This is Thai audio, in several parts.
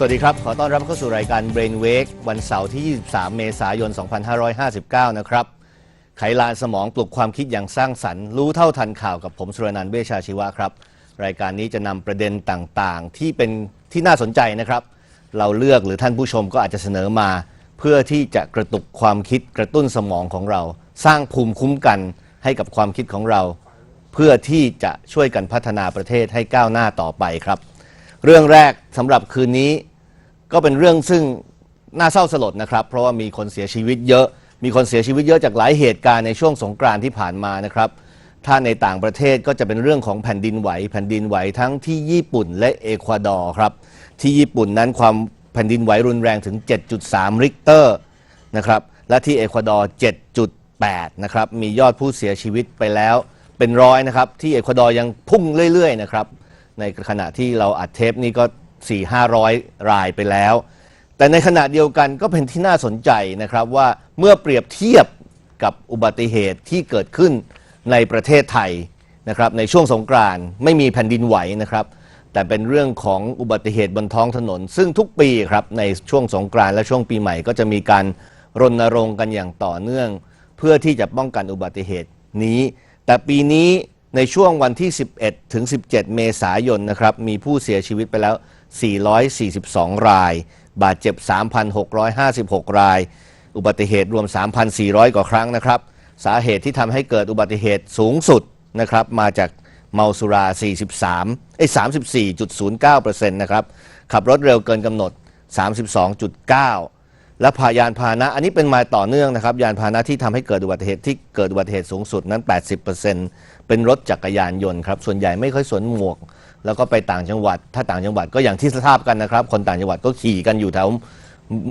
สวัสดีครับ ขอต้อนรับเข้าสู่รายการ Brain Wake วันเสาร์ที่ 23 เมษายน 2559 นะครับ ไขลานสมองปลุกความคิดอย่างสร้างสรรค์ รู้เท่าทันข่าวกับผมสุรนันท์เวชาชีวะครับ รายการนี้จะนำประเด็นต่างๆ ที่เป็นที่น่าสนใจนะครับ เราเลือกหรือท่านผู้ชมก็อาจจะเสนอมา เพื่อที่จะกระตุกความคิดกระตุ้นสมองของเรา สร้างภูมิคุ้มกันให้กับความคิดของเรา เพื่อที่จะช่วยกันพัฒนาประเทศให้ก้าวหน้าต่อไปครับ เรื่องแรกสำหรับคืนนี้ ก็เป็นเรื่องซึ่งน่าเศร้าสลดนะครับ เพราะว่ามีคนเสียชีวิตเยอะ มีคนเสียชีวิตเยอะจากหลายเหตุการณ์ในช่วงสงกรานต์ที่ผ่านมานะครับ ถ้าในต่างประเทศก็จะเป็นเรื่องของแผ่นดินไหว แผ่นดินไหวทั้งที่ญี่ปุ่นและเอกวาดอร์ครับ ที่ญี่ปุ่นนั้นความแผ่นดินไหวรุนแรงถึง 7.3 ริกเตอร์นะครับ และที่เอกวาดอร์ 7.8 นะครับ มียอดผู้เสียชีวิตไปแล้วเป็นร้อยนะครับ ที่เอกวาดอร์ยังพุ่งเรื่อยๆนะครับ ในขณะที่เราอัดเทปนี้ก็ 4 500 รายไปแล้ว แต่ในขณะเดียวกันก็เป็นที่น่าสนใจนะครับว่าเมื่อเปรียบเทียบกับอุบัติเหตุที่เกิดขึ้นในประเทศไทยนะครับในช่วงสงกรานต์ไม่มีแผ่นดินไหวนะครับ แต่เป็นเรื่องของอุบัติเหตุบนท้องถนน ซึ่งทุกปีครับในช่วงสงกรานต์และช่วงปีใหม่ก็จะมีการรณรงค์กันอย่างต่อเนื่อง เพื่อที่จะป้องกันอุบัติเหตุนี้ แต่ปีนี้ในช่วงวันที่ 11 ถึง 17 เมษายนนะครับมีผู้เสียชีวิตไปแล้ว 442 ราย บาดเจ็บ 3,656 ราย อุบัติเหตุรวม 3,400 กว่าครั้งนะครับ สาเหตุที่ทำให้เกิดอุบัติเหตุสูงสุดนะครับ มาจากเมาสุรา 43เอ้ย34.09%นะครับ ขับรถเร็วเกินกำหนด 32.9 และพายานพาหนะ อันนี้เป็นมาต่อเนื่องนะครับ ยานพาหนะที่ทำให้เกิดอุบัติเหตุที่เกิดอุบัติเหตุสูงสุดนั้น 80%เป็นรถจักรยานยนต์ครับ ส่วนใหญ่ไม่ค่อยสวมหมวก แล้วก็ไปต่างจังหวัด ถ้าต่างจังหวัดก็อย่างที่ทราบกันนะครับ คนต่างจังหวัดก็ขี่กันอยู่แถว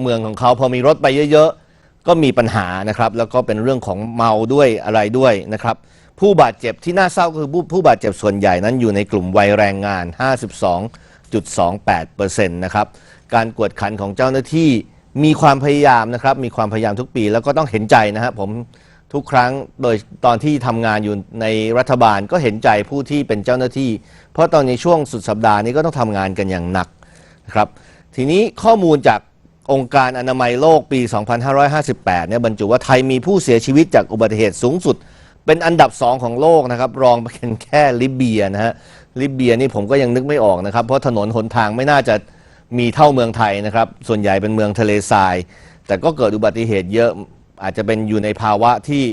เมืองของเขาพอมีรถไปเยอะๆ ก็มีปัญหานะครับ แล้วก็เป็นเรื่องของเมาด้วยอะไรด้วยนะครับ ผู้บาดเจ็บที่น่าเศร้าก็คือผู้ผู้บาดเจ็บส่วนใหญ่นั้นอยู่ในกลุ่มวัยแรงงาน 52.28%นะครับการกวดขันของเจ้าหน้าที่มีความพยายามนะครับ มีความพยายามทุกปี แล้วก็ต้องเห็นใจนะครับผม ทุกครั้งโดยตอนที่ทำงานอยู่ในรัฐบาลก็เห็นใจผู้ที่เป็นเจ้าหน้าที่ เพราะตอนในช่วงสุดสัปดาห์นี้ก็ต้องทำงานกันอย่างหนักนะครับทีนี้ข้อมูลจากองค์การอนามัยโลกปี 2558 เนี่ยบรรจุว่าไทยมีผู้เสียชีวิตจากอุบัติเหตุสูงสุด เป็นอันดับ 2 ของโลกนะครับ รองเป็นแค่ลิเบียนะฮะลิเบียนี่ผมก็ยังนึกไม่ออกนะครับ เพราะถนนหนทางไม่น่าจะมีเท่าเมืองไทยนะครับ ส่วนใหญ่เป็นเมืองทะเลทราย แต่ก็เกิดอุบัติเหตุเยอะ อาจจะเป็นอยู่ในภาวะที่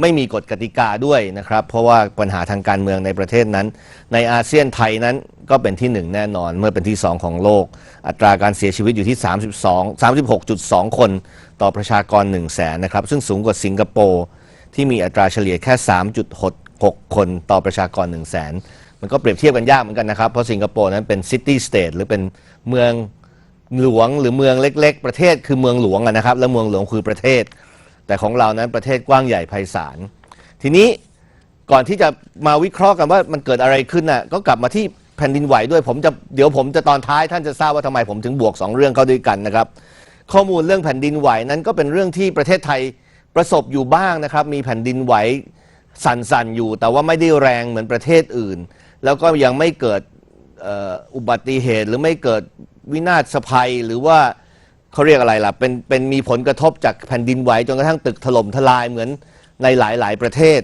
ไม่มีกฎกติกาด้วยนะครับ เพราะว่าปัญหาทางการเมืองในประเทศนั้น ในอาเซียนไทยนั้นก็เป็นที่หนึ่งแน่นอน เมื่อเป็นที่สองของโลก อัตราการเสียชีวิตอยู่ที่ 32 36.2 คนต่อประชากร 1 0 0 0 0แสนนะครับ ซึ่งสูงกว่าสิงคโปร์ที่มีอัตราเฉลี่ยแค่ 3.6 คนต่อประชากร 1 0 0 0 0แสนมันก็เปรียบเทียบกันยากเหมือนกันนะครับ เพราะสิงคโปร์นั้นเป็นซิตี้สเตทหรือเป็นเมืองหลวงหรือเมืองเล็ก ๆ ประเทศคือเมืองหลวงนะครับ และเมืองหลวงคือประเทศ แต่ของเรานั้นประเทศกว้างใหญ่ไพศาล ทีนี้ก่อนที่จะมาวิเคราะห์กันว่ามันเกิดอะไรขึ้นน่ะก็กลับมาที่แผ่นดินไหวด้วยผมจะเดี๋ยวผมจะตอนท้ายท่านจะทราบว่าทำไมผมถึงบวก 2 เรื่องเข้าด้วยกันนะครับ ข้อมูลเรื่องแผ่นดินไหวนั้นก็เป็นเรื่องที่ประเทศไทยประสบอยู่บ้างนะครับ มีแผ่นดินไหวสั่นๆอยู่ แต่ว่าไม่ได้แรงเหมือนประเทศอื่น แล้วก็ยังไม่เกิดอุบัติเหตุหรือไม่เกิดวินาศภัยหรือว่า เขาเรียกอะไรล่ะ เป็นเป็นมีผลกระทบจากแผ่นดินไหวจนกระทั่งตึกถล่มทลายเหมือนในหลายๆ ประเทศ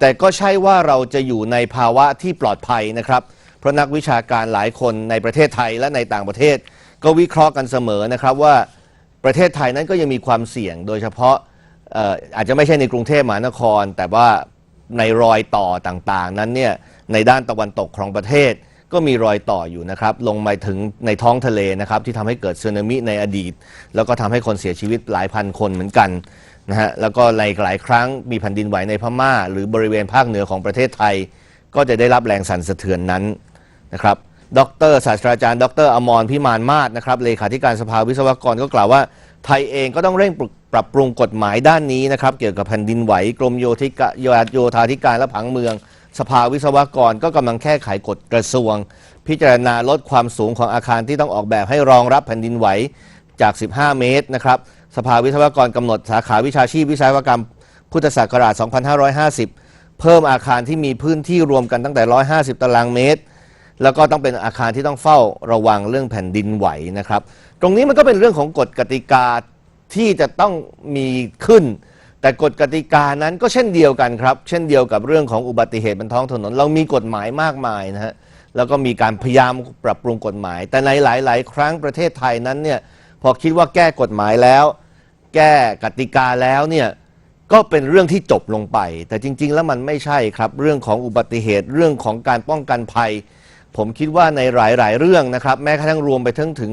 แต่ก็ใช่ว่าเราจะอยู่ในภาวะที่ปลอดภัยนะครับ เพราะนักวิชาการหลายคนในประเทศไทยและในต่างประเทศ ก็วิเคราะห์กันเสมอนะครับว่าประเทศไทยนั้นก็ยังมีความเสี่ยง โดยเฉพาะเอ่ออาจจะไม่ใช่ในกรุงเทพมหานคร แต่ว่าในรอยต่อต่างๆ นั้นเนี่ยในด้านตะวันตกของประเทศ ก็มีรอยต่ออยู่นะครับลงมาถึงในท้องทะเลนะครับที่ทำให้เกิดสึนามิในอดีต แล้วก็ทำให้คนเสียชีวิตหลายพันคนเหมือนกันนะฮะแล้วก็ในหลายครั้งมีแผ่นดินไหวในพม่า หรือบริเวณภาคเหนือของประเทศไทย ก็จะได้รับแรงสั่นสะเทือนนั้นนะครับดรศาสตราจารย์ ดรอมรพิมานมาศนะครับเลขาธิการสภาวิศวกรก็กล่าวว่า ไทยเองก็ต้องเร่งปรับปรับปรุงกฎหมายด้านนี้นะครับเกี่ยวกับแผ่นดินไหวกรมโยธิกะโยธาธิการและผังเมือง สภาวิศวกรก็กำลังแก้ไขกฎกระทรวง พิจารณาลดความสูงของอาคารที่ต้องออกแบบให้รองรับแผ่นดินไหวจาก 15 เมตรนะครับ สภาวิศวกรกำหนดสาขาวิชาชีพวิศวกรรม พุทธศักราช 2550 เพิ่มอาคารที่มีพื้นที่รวมกันตั้งแต่ 150 ตารางเมตร แล้วก็ต้องเป็นอาคารที่ต้องเฝ้าระวังเรื่องแผ่นดินไหวนะครับ ตรงนี้มันก็เป็นเรื่องของกฎกติกาที่จะต้องมีขึ้น แต่กฎกติกานั้นก็เช่นเดียวกันครับ เช่นเดียวกับเรื่องของอุบัติเหตุบนท้องถนน เรามีกฎหมายมากมายนะฮะแล้วก็มีการพยายามปรับปรุงกฎหมาย แต่ในหลาย ๆ ครั้งประเทศไทยนั้นเนี่ยพอคิดว่าแก้กฎหมายแล้ว แก้กติกาแล้วเนี่ยก็เป็นเรื่องที่จบลงไป แต่จริง ๆ แล้วมันไม่ใช่ครับ เรื่องของอุบัติเหตุเรื่องของการป้องกันภัย ผมคิดว่าในหลาย ๆ เรื่องนะครับ แม้กระทั่งรวมไปถึงถึง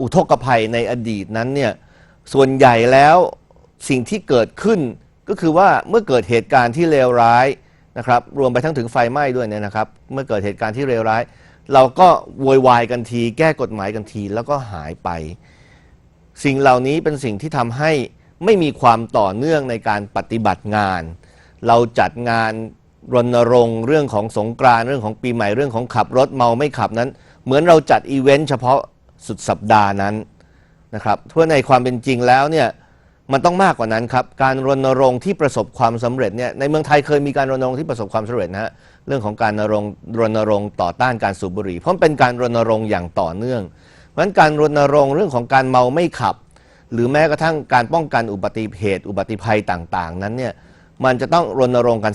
อุทกภัยในอดีตนั้นเนี่ยส่วนใหญ่แล้ว สิ่งที่เกิดขึ้น ก็คือว่าเมื่อเกิดเหตุการณ์ที่เลวร้ายนะครับ รวมไปทั้งถึงไฟไหม้ด้วยเนี่ยนะครับ เมื่อเกิดเหตุการณ์ที่เลวร้าย เราก็โวยวายกันที แก้กฎหมายกันที แล้วก็หายไป สิ่งเหล่านี้เป็นสิ่งที่ทำให้ไม่มีความต่อเนื่องในการปฏิบัติงาน เราจัดงานรณรงค์เรื่องของสงกรานเรื่องของปีใหม่เรื่องของขับรถเมาไม่ขับนั้น เหมือนเราจัดอีเวนต์เฉพาะสุดสัปดาห์นั้นนะครับเพื่อในความเป็นจริงแล้วเนี่ย มันต้องมากกว่านั้นครับ การรณรงค์ที่ประสบความสำเร็จเนี่ยในเมืองไทยเคยมีการรณรงค์ที่ประสบความสำเร็จนะฮะเรื่องของการรณรงค์รณรงค์ต่อต้านการสูบบุหรี่ เพราะเป็นการรณรงค์อย่างต่อเนื่อง เพราะฉะนั้นการรณรงค์เรื่องของการเมาไม่ขับ หรือแม้กระทั่งการป้องกันอุบัติเหตุ อุบัติภัยต่างๆ นั้นเนี่ยมันจะต้องรณรงค์กัน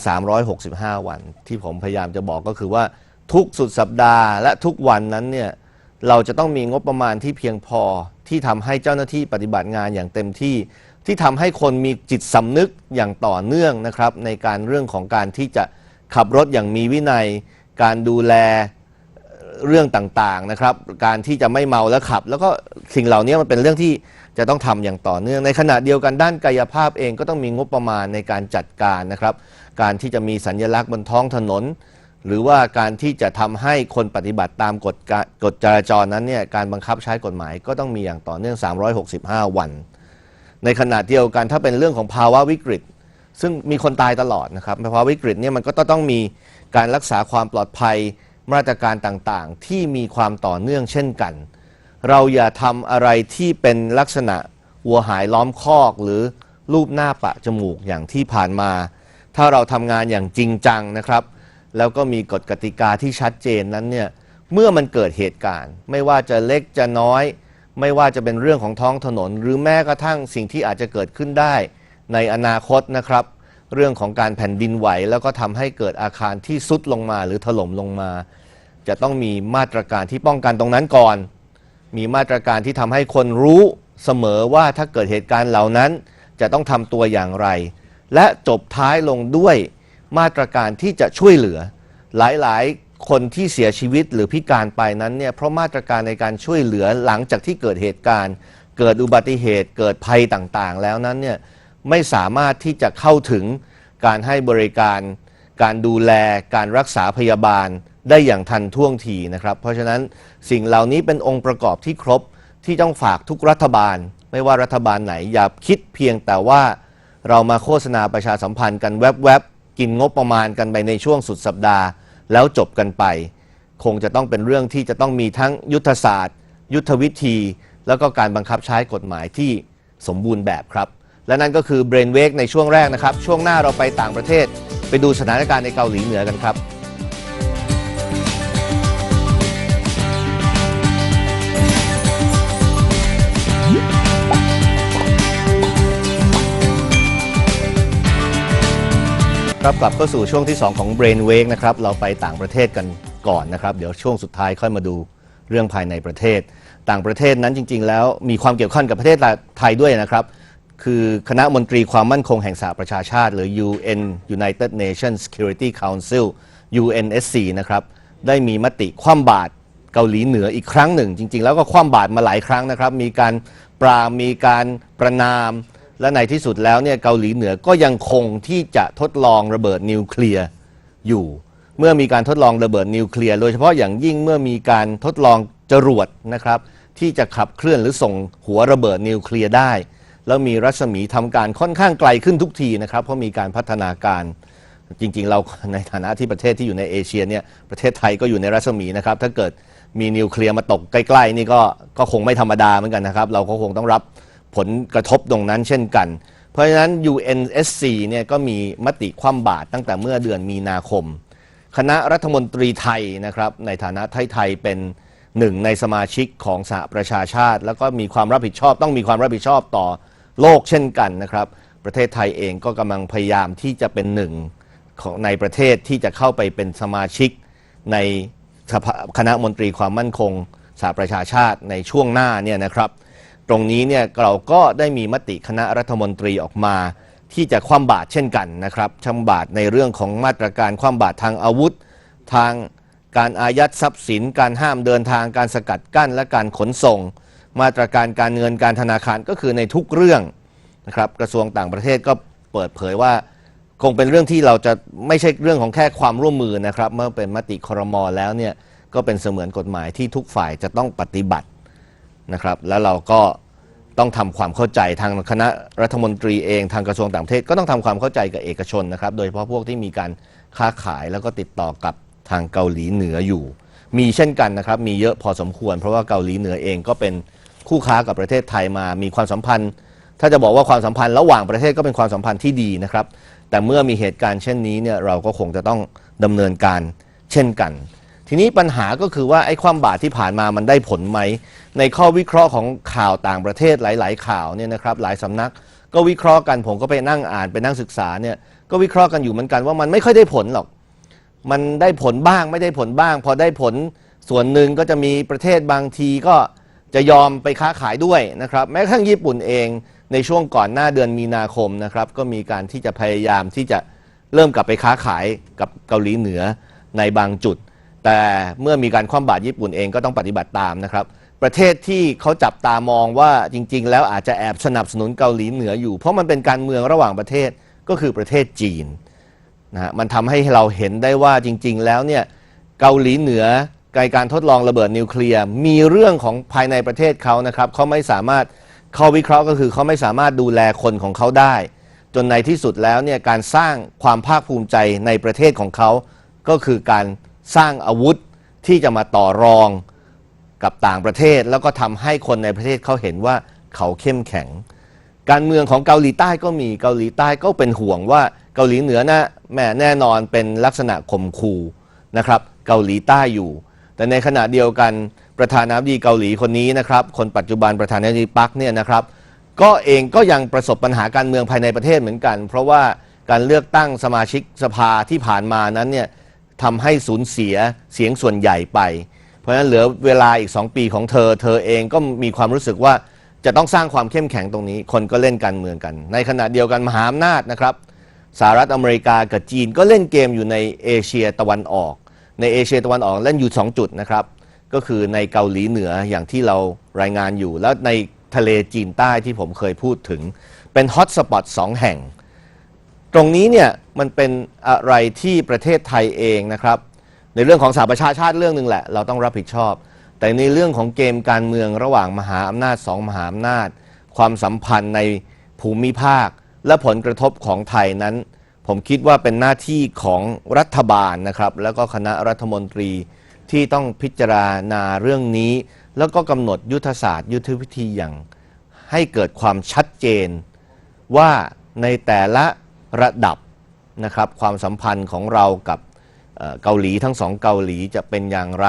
365 วัน ที่ผมพยายามจะบอกก็คือว่าทุกสุดสัปดาห์และทุกวันนั้นเนี่ยเราจะต้องมีงบประมาณที่เพียงพอที่ทำให้เจ้าหน้าที่ปฏิบัติงานอย่างเต็มที่ ที่ทำให้คนมีจิตสำนึกอย่างต่อเนื่องนะครับ ในการเรื่องของการที่จะขับรถอย่างมีวินัย การดูแลเรื่องต่างๆนะครับ การที่จะไม่เมาแล้วขับ แล้วก็สิ่งเหล่านี้มันเป็นเรื่องที่จะต้องทำอย่างต่อเนื่อง ในขณะเดียวกันด้านกายภาพเองก็ต้องมีงบประมาณในการจัดการนะครับ การที่จะมีสัญญลักษณ์บนท้องถนน หรือว่าการที่จะทำให้คนปฏิบัติตามกฎกะกฎจราจรนั้นเนี่ยการบังคับใช้กฎหมายก็ต้องมีอย่างต่อเนื่อง 365 วัน ในขณะเดียวกันถ้าเป็นเรื่องของภาวะวิกฤต ซึ่งมีคนตายตลอดนะครับภาวะวิกฤตเนี่ยมันก็ต้องมีการรักษาความปลอดภัยมาตรการต่างๆ ที่มีความต่อเนื่องเช่นกัน เราอย่าทำอะไรที่เป็นลักษณะวัวหายล้อมคอกหรือรูปหน้าปะจมูกอย่างที่ผ่านมา ถ้าเราทำงานอย่างจริงจังนะครับ แล้วก็มีกฎกติกาที่ชัดเจนนั้นเนี่ยเมื่อมันเกิดเหตุการณ์ ไม่ว่าจะเล็กจะน้อย ไม่ว่าจะเป็นเรื่องของท้องถนน หรือแม้กระทั่งสิ่งที่อาจจะเกิดขึ้นได้ในอนาคตนะครับ เรื่องของการแผ่นดินไหว แล้วก็ทำให้เกิดอาคารที่ซุดลงมาหรือถล่มลงมา จะต้องมีมาตรการที่ป้องกันตรงนั้นก่อน มีมาตรการที่ทำให้คนรู้เสมอว่าถ้าเกิดเหตุการณ์เหล่านั้นจะต้องทำตัวอย่างไร และจบท้ายลงด้วยมาตรการที่จะช่วยเหลือหลาย ๆ คนที่เสียชีวิตหรือพิการไปนั้นเนี่ยเพราะมาตรการในการช่วยเหลือหลังจากที่เกิดเหตุการณ์ เกิดอุบัติเหตุ เกิดภัยต่างๆ แล้วนั้นเนี่ยไม่สามารถที่จะเข้าถึงการให้บริการ การดูแล การรักษาพยาบาลได้อย่างทันท่วงทีนะครับ เพราะฉะนั้นสิ่งเหล่านี้เป็นองค์ประกอบที่ครบที่ต้องฝากทุกรัฐบาล ไม่ว่ารัฐบาลไหนอย่าคิดเพียงแต่ว่าเรามาโฆษณาประชาสัมพันธ์กันแวบๆกินงบประมาณกันไปในช่วงสุดสัปดาห์ แล้วจบกันไป คงจะต้องเป็นเรื่องที่จะต้องมีทั้งยุทธศาสตร์ ยุทธวิธี แล้วก็การบังคับใช้กฎหมายที่สมบูรณ์แบบครับ และนั่นก็คือ Brain Wake ในช่วงแรกนะครับ ช่วงหน้าเราไปต่างประเทศ ไปดูสถานการณ์ในเกาหลีเหนือกันครับ ครับกลับเข้าสู่ช่วงที่ 2 ของ Brain Wake นะครับเราไปต่างประเทศกันก่อนนะครับ เดี๋ยวช่วงสุดท้ายค่อยมาดูเรื่องภายในประเทศ ต่างประเทศนั้นจริง ๆ แล้วมีความเกี่ยวข้องกับประเทศไทยด้วยนะครับ คือคณะมนตรีความมั่นคงแห่งสหประชาชาติ หรือ UN United Nations Security Council UNSC นะครับได้มีมติคว่ำบาตรเกาหลีเหนืออีกครั้งหนึ่ง จริง ๆ แล้วก็คว่ำบาตรมาหลายครั้งนะครับ มีการปรามมีการประนาม และในที่สุดแล้วเนี่ยเกาหลีเหนือก็ยังคงที่จะทดลองระเบิดนิวเคลียร์อยู่ เมื่อมีการทดลองระเบิดนิวเคลียร์โดยเฉพาะอย่างยิ่งเมื่อมีการทดลองจรวดนะครับ ที่จะขับเคลื่อนหรือส่งหัวระเบิดนิวเคลียร์ได้ แล้วมีรัศมีทำการค่อนข้างไกลขึ้นทุกทีนะครับ เพราะมีการพัฒนาการจริง ๆ เราในฐานะที่ประเทศที่อยู่ในเอเชียเนี่ยประเทศไทยก็อยู่ในรัศมีนะครับ ถ้าเกิดมีนิวเคลียร์มาตกใกล้ ๆ นี่ก็ก็คงไม่ธรรมดาเหมือนกันนะครับ เราก็คงต้องรับ ผลกระทบตรงนั้นเช่นกัน เพราะฉะนั้น UNSC เนี่ยก็มีมติคว่ำบาตรตั้งแต่เมื่อเดือนมีนาคม คณะรัฐมนตรีไทยนะครับในฐานะไทยไทยเป็นหนึ่งในสมาชิกของสหประชาชาติ แล้วก็มีความรับผิดชอบต้องมีความรับผิดชอบต่อโลกเช่นกันนะครับ ประเทศไทยเองก็กำลังพยายามที่จะเป็นหนึ่งของในประเทศที่จะเข้าไปเป็นสมาชิกในคณะมนตรีความมั่นคงสหประชาชาติในช่วงหน้าเนี่ยนะครับ ตรงนี้เนี่ยเราก็ได้มีมติคณะรัฐมนตรีออกมา ที่จะคว่ำบาตรเช่นกันนะครับคว่ำบาตรในเรื่องของมาตรการคว่ำบาตรทางอาวุธ ทางการอายัดทรัพย์สิน การห้ามเดินทางการสกัดกั้น และการขนส่ง มาตรการการเงินการธนาคารก็คือในทุกเรื่องนะครับกระทรวงต่างประเทศก็เปิดเผยว่า คงเป็นเรื่องที่เราจะไม่ใช่เรื่องของแค่ความร่วมมือนะครับ เมื่อเป็นมติครมแล้วเนี่ยก็เป็นเสมือนกฎหมายที่ทุกฝ่ายจะต้องปฏิบัติ นะครับ แล้วเราก็ต้องทำความเข้าใจทางคณะรัฐมนตรีเองทางกระทรวงต่างประเทศก็ต้องทำความเข้าใจกับเอกชนนะครับ โดยเฉพาะพวกที่มีการค้าขายแล้วก็ติดต่อกับทางเกาหลีเหนืออยู่ มีเช่นกันนะครับ มีเยอะพอสมควร เพราะว่าเกาหลีเหนือเองก็เป็นคู่ค้ากับประเทศไทยมา มีความสัมพันธ์ ถ้าจะบอกว่าความสัมพันธ์ระหว่างประเทศก็เป็นความสัมพันธ์ที่ดีนะครับ แต่เมื่อมีเหตุการณ์เช่นนี้เนี่ยเราก็คงจะต้องดำเนินการเช่นกัน ทีนี้ปัญหาก็คือว่าไอ้ความบาดที่ผ่านมามันได้ผลไหม ในข้อวิเคราะห์ของข่าวต่างประเทศหลาย ๆ ข่าวเนี่ยนะครับหลายสำนัก ก็วิเคราะห์กันผมก็ไปนั่งอ่านไปนั่งศึกษาเนี่ยก็วิเคราะห์กันอยู่เหมือนกันว่ามันไม่ค่อยได้ผลหรอก มันได้ผลบ้างไม่ได้ผลบ้าง พอได้ผลส่วนหนึ่งก็จะมีประเทศบางทีก็จะยอมไปค้าขายด้วยนะครับ แม้กระทั่งญี่ปุ่นเองในช่วงก่อนหน้าเดือนมีนาคมนะครับ ก็มีการที่จะพยายามที่จะเริ่มกลับไปค้าขายกับเกาหลีเหนือในบางจุด แต่เมื่อมีการคว่ำบาตรญี่ปุ่นเองก็ต้องปฏิบัติตามนะครับ ประเทศที่เขาจับตามองว่าจริง ๆ แล้วอาจจะแอบสนับสนุนเกาหลีเหนืออยู่ เพราะมันเป็นการเมืองระหว่างประเทศก็คือประเทศจีนนะฮะมันทำให้เราเห็นได้ว่าจริง ๆ แล้วเนี่ยเกาหลีเหนือในการทดลองระเบิดนิวเคลียร์มีเรื่องของภายในประเทศเขานะครับเขาไม่สามารถเขาวิเคราะห์ก็คือเขาไม่สามารถดูแลคนของเขาได้ จนในที่สุดแล้วเนี่ยการสร้างความภาคภูมิใจในประเทศของเขาก็คือการ สร้างอาวุธที่จะมาต่อรองกับต่างประเทศ แล้วก็ทำให้คนในประเทศเขาเห็นว่าเขาเข้มแข็ง การเมืองของเกาหลีใต้ก็มีเกาหลีใต้ก็เป็นห่วงว่าเกาหลีเหนือนะแม่แน่นอนเป็นลักษณะข่มขู่นะครับเกาหลีใต้อยู่ แต่ในขณะเดียวกันประธานาธิบดีเกาหลีคนนี้นะครับคนปัจจุบันประธานาธิบดีปักเนี่ยนะครับก็เองก็ยังประสบปัญหาการเมืองภายในประเทศเหมือนกัน เพราะว่าการเลือกตั้งสมาชิกสภาที่ผ่านมานั้นเนี่ย ทำให้สูญเสียเสียงส่วนใหญ่ไป เพราะฉะนั้นเหลือเวลาอีก 2 ปีของเธอ เธอเองก็มีความรู้สึกว่าจะต้องสร้างความเข้มแข็งตรงนี้ คนก็เล่นการเมืองกัน ในขณะเดียวกันมหาอำนาจนะครับสหรัฐอเมริกากับจีนก็เล่นเกมอยู่ในเอเชียตะวันออก ในเอเชียตะวันออกเล่นอยู่ 2 จุดนะครับ ก็คือในเกาหลีเหนืออย่างที่เรารายงานอยู่ แล้วในทะเลจีนใต้ที่ผมเคยพูดถึง เป็นฮอตสปอตสองแห่ง ตรงนี้เนี่ย มันเป็นอะไรที่ประเทศไทยเองนะครับ ในเรื่องของสหประชาชาติเรื่องหนึ่งแหละ เราต้องรับผิดชอบ แต่ในเรื่องของเกมการเมืองระหว่างมหาอำนาจสองมหาอำนาจ ความสัมพันธ์ในภูมิภาค และผลกระทบของไทยนั้น ผมคิดว่าเป็นหน้าที่ของรัฐบาลนะครับ แล้วก็คณะรัฐมนตรีที่ต้องพิจารณาเรื่องนี้ แล้วก็กำหนดยุทธศาสตร์ ยุทธวิธีอย่างให้เกิดความชัดเจนว่าในแต่ละระดับ นะครับความสัมพันธ์ของเรากับเกาหลีทั้งสองเกาหลีจะเป็นอย่างไร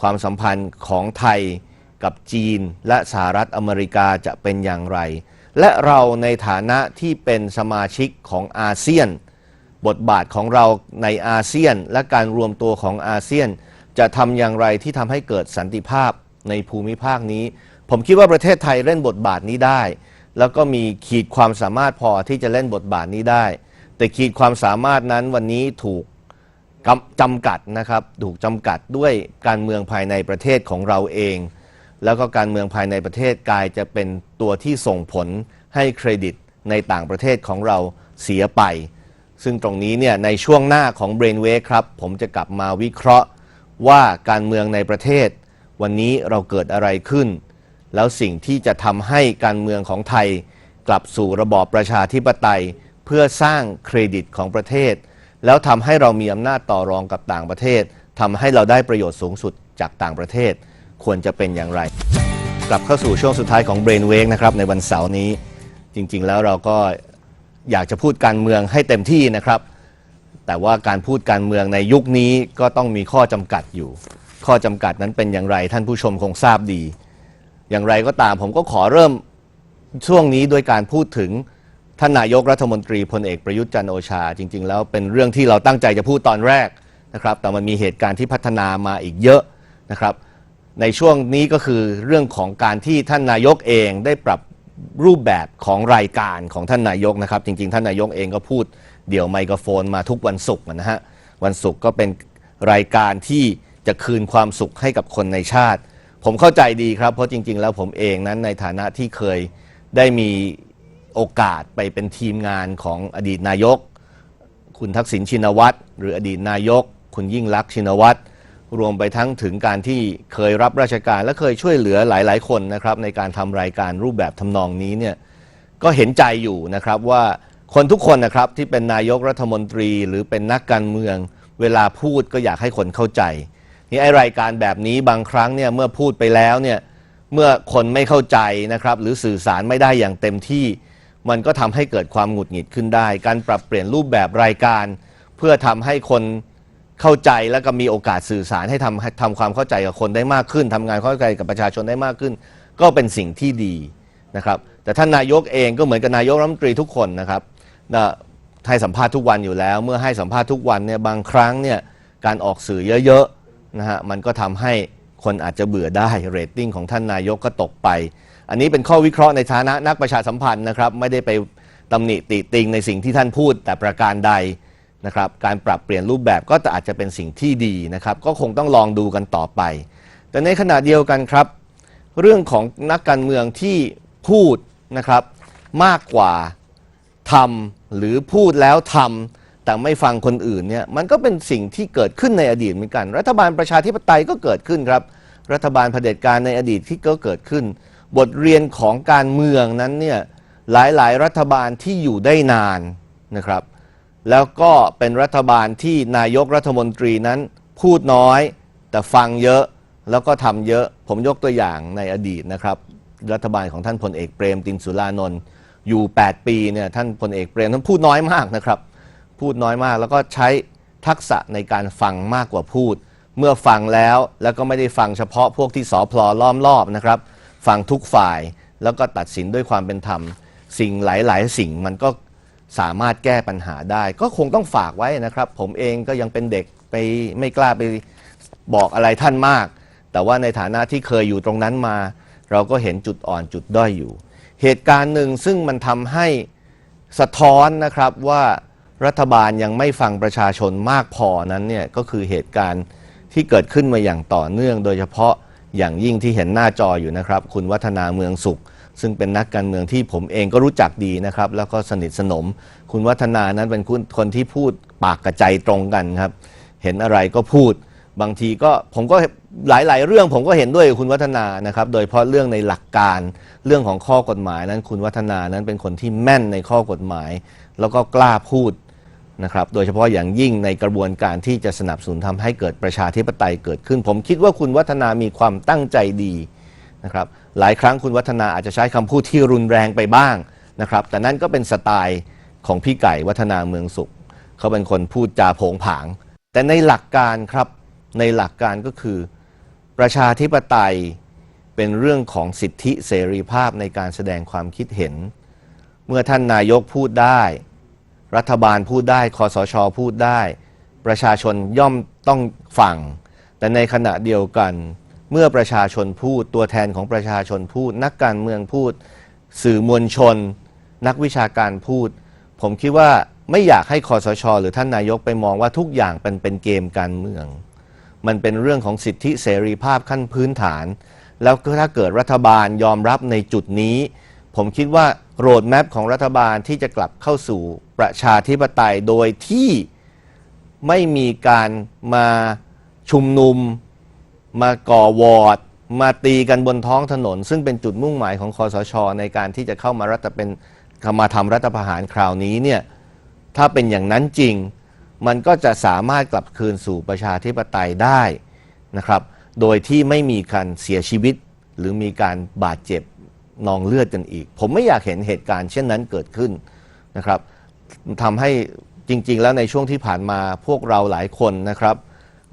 ความสัมพันธ์ของไทยกับจีนและสหรัฐอเมริกาจะเป็นอย่างไร และเราในฐานะที่เป็นสมาชิกของอาเซียน บทบาทของเราในอาเซียน และการรวมตัวของอาเซียน จะทำอย่างไรที่ทำให้เกิดสันติภาพในภูมิภาคนี้ ผมคิดว่าประเทศไทยเล่นบทบาทนี้ได้ แล้วก็มีขีดความสามารถพอที่จะเล่นบทบาทนี้ได้ แต่ขีดความสามารถนั้นวันนี้ถูกกำจำกัดนะครับ ถูกจำกัดด้วยการเมืองภายในประเทศของเราเอง แล้วก็การเมืองภายในประเทศกลายจะเป็นตัวที่ส่งผลให้เครดิตในต่างประเทศของเราเสียไป ซึ่งตรงนี้เนี่ยในช่วงหน้าของ Brainwave ครับ ผมจะกลับมาวิเคราะห์ว่าการเมืองในประเทศ วันนี้เราเกิดอะไรขึ้น แล้วสิ่งที่จะทำให้การเมืองของไทย กลับสู่ระบอบประชาธิปไตย เพื่อสร้างเครดิตของประเทศ แล้วทำให้เรามีอำนาจต่อรองกับต่างประเทศทำให้เราได้ประโยชน์สูงสุดจากต่างประเทศ ควรจะเป็นอย่างไร กลับเข้าสู่ช่วงสุดท้ายของ Brain w a k e นะครับในวันเสาร์นี้ จริงๆแล้วเราก็อยากจะพูดการเมืองให้เต็มที่นะครับ แต่ว่าการพูดการเมืองในยุคนี้ก็ต้องมีข้อจำกัดอยู่ ข้อจำกัดนั้นเป็นอย่างไรท่านผู้ชมคงทราบดี อย่างไรก็ตามผมก็ขอเริ่มช่วงนี้โดยการพูดถึง ท่านนายกรัฐมนตรีพลเอกประยุทธ์จันโอชา จริง ๆ แล้วเป็นเรื่องที่เราตั้งใจจะพูดตอนแรกนะครับ แต่มันมีเหตุการณ์ที่พัฒนามาอีกเยอะนะครับ ในช่วงนี้ก็คือเรื่องของการที่ท่านนายกเองได้ปรับรูปแบบของรายการของท่านนายกนะครับ จริง ๆ ท่านนายกเองก็พูดเดี่ยวไมโครโฟนมาทุกวันศุกร์นะฮะวันศุกร์ก็เป็นรายการที่จะคืนความสุขให้กับคนในชาติ ผมเข้าใจดีครับ เพราะจริง ๆ แล้วผมเองนั้นในฐานะที่เคยได้มี โอกาสไปเป็นทีมงานของอดีตนายก คุณทักษิณชินวัตรหรืออดีตนายก คุณยิ่งลักษณ์ชินวัตรรวมไปทั้งถึงการที่เคยรับราชการและเคยช่วยเหลือหลาย ๆ คนนะครับในการทำรายการรูปแบบทำนองนี้เนี่ยก็เห็นใจอยู่นะครับว่าคนทุกคนนะครับที่เป็นนายกรัฐมนตรีหรือเป็นนักการเมือง เวลาพูดก็อยากให้คนเข้าใจนี่ไอรายการแบบนี้บางครั้งเนี่ยเมื่อพูดไปแล้วเนี่ยเมื่อคนไม่เข้าใจนะครับหรือสื่อสารไม่ได้อย่างเต็มที่ มันก็ทำให้เกิดความหงุดหงิดขึ้นได้ การปรับเปลี่ยนรูปแบบรายการ เพื่อทำให้คนเข้าใจแล้วก็มีโอกาสสื่อสารให้ทำทำความเข้าใจกับคนได้มากขึ้นทำงานเข้าใจกับประชาชนได้มากขึ้น ก็เป็นสิ่งที่ดีนะครับแต่ท่านนายกเองก็เหมือนกับนายกรัฐมนตรีทุกคนนะครับนะให้สัมภาษณ์ทุกวันอยู่แล้ว เมื่อให้สัมภาษณ์ทุกวันเนี่ยบางครั้งเนี่ยการออกสื่อเยอะๆนะฮะมันก็ทำให้ คนอาจจะเบื่อได้เรตติ้งของท่านนายกก็ตกไป อันนี้เป็นข้อวิเคราะห์ในฐานะนักประชาสัมพันธ์นะครับ ไม่ได้ไปตำหนิติติงในสิ่งที่ท่านพูดแต่ประการใดนะครับการปรับเปลี่ยนรูปแบบก็อาจจะเป็นสิ่งที่ดีนะครับ ก็คงต้องลองดูกันต่อไป แต่ในขณะเดียวกันครับ เรื่องของนักการเมืองที่พูดนะครับมากกว่าทำหรือพูดแล้วทำ แต่ไม่ฟังคนอื่นเนี่ยมันก็เป็นสิ่งที่เกิดขึ้นในอดีตเหมือนกัน รัฐบาลประชาธิปไตยก็เกิดขึ้นครับ รัฐบาลเผด็จการในอดีตที่ก็เกิดขึ้น บทเรียนของการเมืองนั้นเนี่ยหลายๆ รัฐบาลที่อยู่ได้นานนะครับ แล้วก็เป็นรัฐบาลที่นายกรัฐมนตรีนั้นพูดน้อย แต่ฟังเยอะแล้วก็ทำเยอะผมยกตัวอย่างในอดีตนะครับ รัฐบาลของท่านพลเอกเปรมตินสุรานนท์อยู่ 8 ปีเนี่ยท่านพลเอกเปรมท่านพูดน้อยมากนะครับ พูดน้อยมาก แล้วก็ใช้ทักษะในการฟังมากกว่าพูด เมื่อฟังแล้วแล้วก็ไม่ได้ฟังเฉพาะพวกที่สอพลอล้อมรอบนะครับฟังทุกฝ่ายแล้วก็ตัดสินด้วยความเป็นธรรม สิ่งหลาย ๆ สิ่งมันก็สามารถแก้ปัญหาได้ ก็คงต้องฝากไว้นะครับ ผมเองก็ยังเป็นเด็กไปไม่กล้าไปบอกอะไรท่านมาก แต่ว่าในฐานะที่เคยอยู่ตรงนั้นมา เราก็เห็นจุดอ่อนจุดด้อยอยู่ เหตุการณ์หนึ่งซึ่งมันทำให้สะท้อนนะครับว่า รัฐบาลยังไม่ฟังประชาชนมากพอนั้นเนี่ยก็คือเหตุการณ์ที่เกิดขึ้นมาอย่างต่อเนื่อง โดยเฉพาะอย่างยิ่งที่เห็นหน้าจออยู่นะครับ คุณวัฒนาเมืองสุข ซึ่งเป็นนักการเมืองที่ผมเองก็รู้จักดีนะครับ แล้วก็สนิทสนม คุณวัฒนานั้นเป็นคนคนที่พูดปากกระใจตรงกันครับ เห็นอะไรก็พูด บางทีก็ผมก็หลาย ๆ เรื่องผมก็เห็นด้วยคุณวัฒนานะครับ โดยเฉพาะเรื่องในหลักการเรื่องของข้อกฎหมายนั้น คุณวัฒนานั้นเป็นคนที่แม่นในข้อกฎหมาย แล้วก็กล้าพูด นะครับโดยเฉพาะอย่างยิ่งในกระบวนการที่จะสนับสนุนทำให้เกิดประชาธิปไตยเกิดขึ้น ผมคิดว่าคุณวัฒนามีความตั้งใจดีนะครับหลายครั้งคุณวัฒนาอาจจะใช้คำพูดที่รุนแรงไปบ้างนะครับแต่นั่นก็เป็นสไตล์ของพี่ไก่วัฒนาเมืองสุข เขาเป็นคนพูดจาโผงผาง แต่ในหลักการครับในหลักการก็คือ ประชาธิปไตยเป็นเรื่องของสิทธิเสรีภาพในการแสดงความคิดเห็น เมื่อท่านนายกพูดได้ รัฐบาลพูดได้คอสชพูดได้ ประชาชนย่อมต้องฟัง แต่ในขณะเดียวกัน เมื่อประชาชนพูดตัวแทนของประชาชนพูด นักการเมืองพูด สื่อมวลชน นักวิชาการพูด ผมคิดว่าไม่อยากให้คอสชหรือท่านนายกไปมองว่าทุกอย่างเป็นเป็นเกมการเมือง มันเป็นเรื่องของสิทธิเสรีภาพขั้นพื้นฐาน แล้วก็ถ้าเกิดรัฐบาลยอมรับในจุดนี้ ผมคิดว่าโรดแมพของรัฐบาลที่จะกลับเข้าสู่ ประชาธิปไตยโดยที่ไม่มีการมาชุมนุม มาก่อวอร์ด มาตีกันบนท้องถนน ซึ่งเป็นจุดมุ่งหมายของคอสช ในการที่จะเข้ามารัฐเป็นมาทำรัฐประหารคราวนี้เนี่ยถ้าเป็นอย่างนั้นจริง มันก็จะสามารถกลับคืนสู่ประชาธิปไตยได้นะครับ โดยที่ไม่มีการเสียชีวิต หรือมีการบาดเจ็บนองเลือดกันอีก ผมไม่อยากเห็นเหตุการณ์เช่นนั้นเกิดขึ้นนะครับ ทำให้จริง ๆ แล้วในช่วงที่ผ่านมาพวกเราหลายคนนะครับ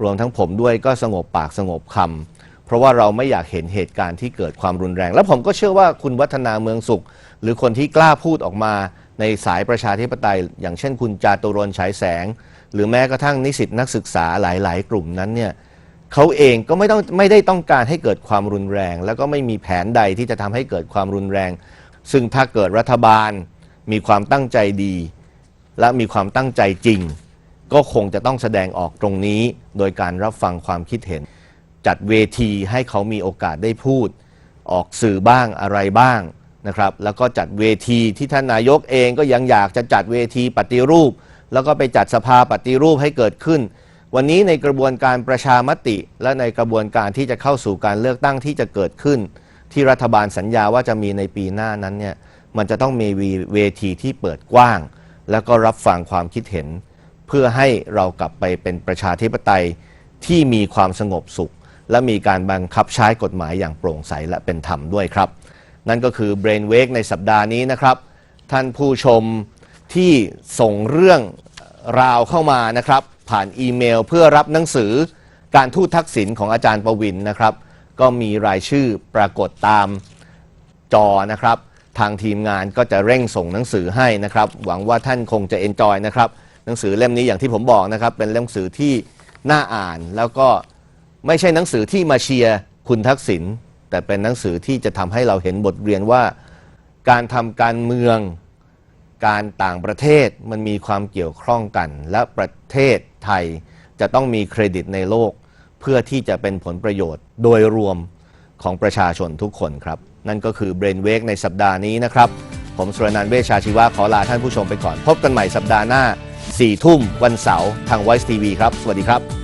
รวมทั้งผมด้วยก็สงบปากสงบคำเพราะว่าเราไม่อยากเห็นเหตุการณ์ที่เกิดความรุนแรง แล้วผมก็เชื่อว่าคุณวัฒนาเมืองสุข หรือคนที่กล้าพูดออกมาในสายประชาธิปไตย อย่างเช่นคุณจาตุรนฉายแสง หรือแม้กระทั่งนิสิตนักศึกษาหลาย ๆ กลุ่มนั้นเนี่ยเขาเองก็ไม่ต้องไม่ได้ต้องการให้เกิดความรุนแรง แล้วก็ไม่มีแผนใดที่จะทำให้เกิดความรุนแรง ซึ่งถ้าเกิดรัฐบาลมีความตั้งใจดี และมีความตั้งใจจริง ก็คงจะต้องแสดงออกตรงนี้ โดยการรับฟังความคิดเห็น จัดเวทีให้เขามีโอกาสได้พูด ออกสื่อบ้างอะไรบ้างนะครับ แล้วก็จัดเวทีที่ท่านนายกเองก็ยังอยากจะจัดเวทีปฏิรูป แล้วก็ไปจัดสภาปฏิรูปให้เกิดขึ้น วันนี้ในกระบวนการประชามติ และในกระบวนการที่จะเข้าสู่การเลือกตั้งที่จะเกิดขึ้น ที่รัฐบาลสัญญาว่าจะมีในปีหน้านั้นเนี่ยมันจะต้องมีเวทีที่เปิดกว้าง แล้วก็รับฟังความคิดเห็น เพื่อให้เรากลับไปเป็นประชาธิปไตยที่มีความสงบสุข และมีการบังคับใช้กฎหมายอย่างโปร่งใสและเป็นธรรมด้วยครับ นั่นก็คือ Brain Wake ในสัปดาห์นี้นะครับ ท่านผู้ชมที่ส่งเรื่องราวเข้ามานะครับ ผ่านอีเมลเพื่อรับหนังสือการทูตทักษิณของอาจารย์ประวินนะครับ ก็มีรายชื่อปรากฏตามจอนะครับ ทางทีมงานก็จะเร่งส่งหนังสือให้นะครับ หวังว่าท่านคงจะเอนจอยนะครับ หนังสือเล่มนี้อย่างที่ผมบอกนะครับ เป็นหนังสือที่น่าอ่าน แล้วก็ไม่ใช่หนังสือที่มาเชียร์คุณทักษิณแต่เป็นหนังสือที่จะทำให้เราเห็นบทเรียนว่า การทำการเมือง การต่างประเทศมันมีความเกี่ยวข้องกัน และประเทศไทยจะต้องมีเครดิตในโลก เพื่อที่จะเป็นผลประโยชน์โดยรวมของประชาชนทุกคนครับ นั่นก็คือ Brain w a k e ในสัปดาห์นี้นะครับ ผมสุรนันท์เวชชาชีวะขอลาท่านผู้ชมไปก่อน พบกันใหม่สัปดาห์หน้า4ทุ่มวันเสาร์ทาง Voice TV ครับ สวัสดีครับ